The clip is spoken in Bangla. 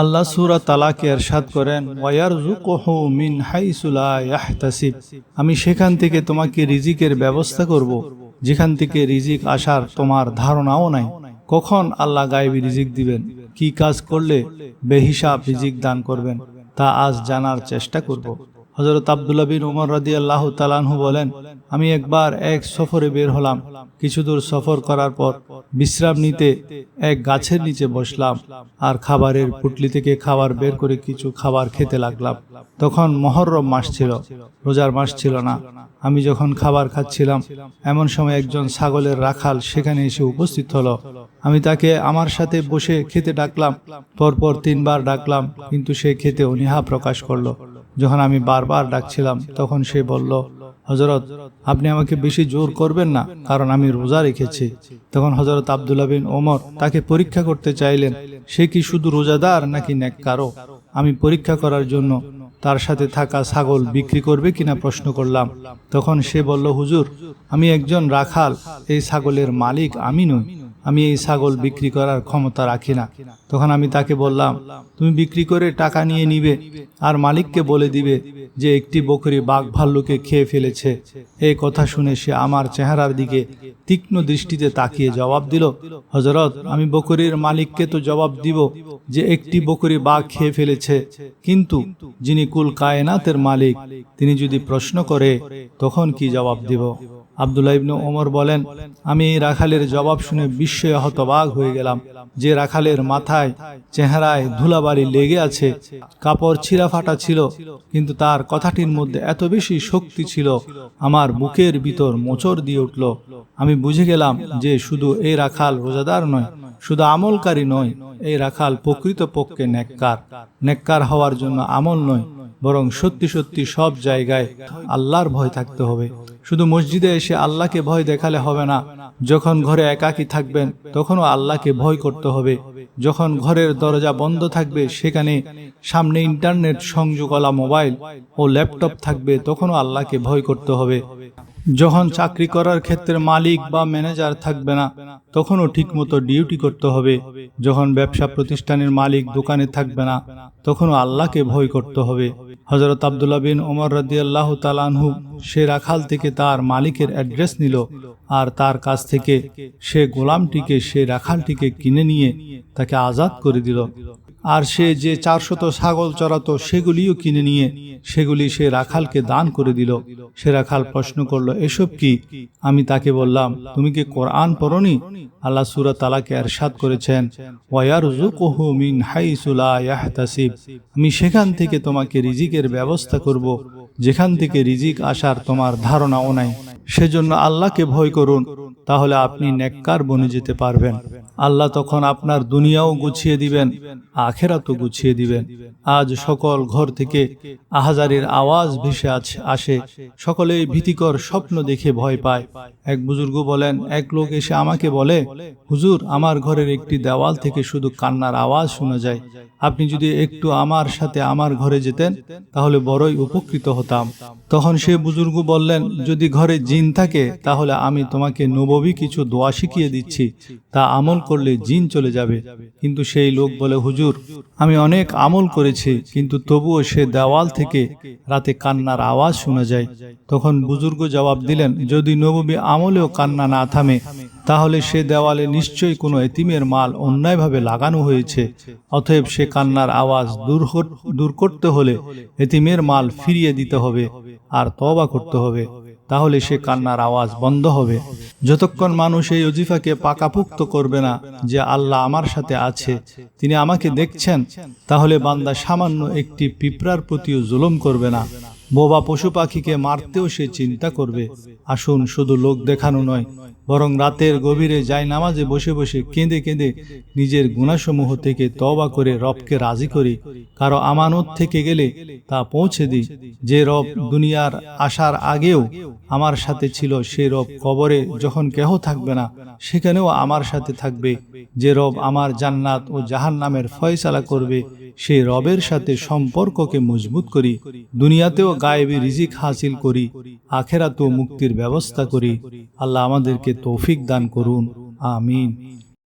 আল্লাহ সুরা তালাকে এরশাদ করেন ওয়ার জুকহু মিন হাইসু লা ইয়াহতাসিব আমি সেখান থেকে তোমাকে রিজিকের ব্যবস্থা করব, যেখান থেকে রিজিক আসার তোমার ধারণাও নাই। কখন আল্লাহ গায়েবী রিজিক দিবেন? কি কাজ করলে বেহিসাব রিজিক দান করবেন? তা আজ জানার চেষ্টা করব। হজরত আবদুল্লাহ বিন উমর রাদি আল্লাহ তালানহু বলেন, আমি একবার এক সফরে বের হলাম। কিছু দূর সফর করার পর বিশ্রাম নিতে এক গাছের নিচে বসলাম আর খাবারের পুটলি থেকে খাবার বের করে কিছু খাবার খেতে লাগলাম। তখন মহরম মাস ছিল, রোজার মাস ছিল না। আমি যখন খাবার খাচ্ছিলাম, এমন সময় একজন ছাগলের রাখাল সেখানে এসে উপস্থিত হলো। আমি তাকে আমার সাথে বসে খেতে ডাকলাম, পরপর তিনবার ডাকলাম, কিন্তু সে খেতে অনীহা প্রকাশ করল। যখন আমি বারবার ডাকছিলাম, তখন সে বলল হজরত আপনি আমাকে বেশি জোর করবেন না, কারণ আমি রোজা রেখেছি। তখন হজরত আবদুল্লাহ বিন ওমর তাকে পরীক্ষা করতে চাইলেন, সে কি শুধু রোজাদার নাকি নেককারও আমি পরীক্ষা করার জন্য তার সাথে থাকা ছাগল বিক্রি করবে কিনা প্রশ্ন করলাম। তখন সে বলল, হুজুর, আমি একজন রাখাল, এই ছাগলের মালিক আমি নই। আমি এই ছাগল বিক্রি করার ক্ষমতা রাখি না। তখন আমি তাকে বললাম, তুমি বিক্রি করে টাকা নিয়ে নিবে আর মালিককে বলে দিবে যে একটি বকরি বাঘ ভাল্লুকে খেয়ে ফেলেছে। এই কথা শুনে সে আমার চেহারার দিকে তীক্ষ্ণ দৃষ্টিতে তাকিয়ে জবাব দিল হজরত আমি বকরির মালিককে তো জবাব দিব যে একটি বকরি বাঘ খেয়ে ফেলেছে। কিন্তু যিনি কুল কায়নাতের মালিক, তিনি যদি প্রশ্ন করে, তখন কি জবাব দিব? আবদুল্লাহ ইবনু ওমর বলেন, আমি রাখালের জবাব শুনে বিস্ময়ে হতবাগ হয়ে গেলাম যে রাখালের মাথায়, চেহারায় ধুলাবাড়ি লেগে আছে, কাপড় ছিঁড়া ফাটা ছিল, কিন্তু তার কথাটির মধ্যে এত বেশি শক্তি ছিল, আমার বুকের ভিতর মোচড় দিয়ে উঠল। আমি বুঝে গেলাম যে শুধু এই রাখাল রোজাদার নয়, শুধু আমলকারী নয়, এই রাখাল প্রকৃত পক্ষে নেককার। নেককার হওয়ার জন্য আমল নয়, বরং সত্যি সত্যি সব জায়গায় আল্লাহর ভয় থাকতে হবে। শুধু মসজিদে এসে আল্লাহকে ভয় দেখালে হবে না। যখন ঘরে একাকি থাকবেন, তখনও আল্লাহকে ভয় করতে হবে। যখন ঘরের দরজা বন্ধ থাকবে, সেখানে সামনে ইন্টারনেট সংযোগওয়ালা মোবাইল ও ল্যাপটপ থাকবে, তখনও আল্লাহকে ভয় করতে হবে। যখন চাকরি করার ক্ষেত্রে মালিক বা ম্যানেজার থাকবে না তখনও ঠিকমতো ডিউটি করতে হবে। যখন ব্যবসা প্রতিষ্ঠানের মালিক দোকানে থাকবে না, তখনও আল্লাহকে ভয় করতে হবে। হজরত আবদুল্লাহ বিন ওমর রাদি আল্লাহ তালানহু সে রাখাল থেকে তার মালিকের অ্যাড্রেস নিল আর তার কাছ থেকে সে গোলামটিকে, সে রাখালটিকে কিনে নিয়ে তাকে আজাদ করে দিল। আর সে যে চারশত ছাগল চড়াতো সেগুলিও কিনে নিয়ে, সেগুলি সে রাখালকে দান করে দিল। সে রাখাল প্রশ্ন করল, এসব কি? আমি তাকে বললাম, তুমি কি কোরআন পড়নি? আল্লাহ সুরা তালাকে এরশাদ করেছেন মিন ইয়াহতাসিব। আমি সেখান থেকে তোমাকে রিজিকের ব্যবস্থা করব, যেখান থেকে রিজিক আসার তোমার ধারণাও নাই। সেজন্য আল্লাহকে ভয় করুন, তাহলে আপনি নেককার বনে যেতে পারবেন। আল্লাহ তখন আপনার দুনিয়াও গুছিয়ে দিবেন, আখেরাতও গুছিয়ে দিবেন। আজ সকল ঘর থেকে আহাজারির আওয়াজ ভেসে আসে, সকলেই ভীতিকর স্বপ্ন দেখে ভয় পায়। এক বুজুর্গ বলেন, এক লোক এসে আমাকে বলে, হুজুর, আমার ঘরের একটি দেওয়াল থেকে শুধু কান্নার আওয়াজ শোনা যায়। আপনি যদি একটু আমার সাথে আমার ঘরে যেতেন, তাহলে বড়ই উপকৃত হতাম তখন সে বুজুর্গ বললেন, যদি ঘরে জিন থাকে, তাহলে আমি তোমাকে নববী কিছু দোয়া শিখিয়ে দিচ্ছি। তা আমল করলে জিন চলে যাবে। কিন্তু সেই লোক বলে, হুজুর, আমি অনেক আমল করেছি, কিন্তু তবুও সে দেওয়াল থেকে রাতে কান্নার আওয়াজ শোনা যায় তখন বুজুর্গ জবাব দিলেন, যদি নববী আমলেও কান্না না থামে, তাহলে সে দেওয়ালে নিশ্চয়ই কোনো এতিমের মাল অন্যায়ভাবে লাগানো হয়েছে। অতএব সে কান্নার আওয়াজ দূর দূর করতে হলে এতিমের মাল ফিরিয়ে দিতে হবে আর তবা করতে হবে, তাহলে সে কান্নার আওয়াজ বন্ধ হবে। যতক্ষণ মানুষ এই অজিফাকে পাকাপুক্ত করবে না যে আল্লাহ আমার সাথে আছে, তিনি আমাকে দেখছেন, তাহলে বান্দা সামান্য একটি পিঁপড়ার প্রতিও জুলুম করবে না। বোবা পশু পাখিকে মারতেও সে চিন্তা করবে। আসুন, শুধু লোক দেখানো নয়, বরং রাতের গভীরে যাই নামাজে বসে বসে কেঁদে কেঁদে নিজের গুণাসমূহ থেকে তবা করে রবকে রাজি করি। কারও আমানত থেকে গেলে তা পৌঁছে দিই। যে রব দুনিয়ার আসার আগেও আমার সাথে ছিল, সে রব কবরে যখন কেহ থাকবে না, সেখানেও আমার সাথে থাকবে। যে রব আমার জান্নাত ও জাহান নামের ফয়সালা করবে, সে রবের সাথে সম্পর্ককে মজবুত করি। দুনিয়াতেও গায়েবী রিজিক হাসিল করি আখেরাতেও মুক্তির ব্যবস্থা করি। আল্লাহ আমাদেরকে তৌফিক দান করুন। আমিন।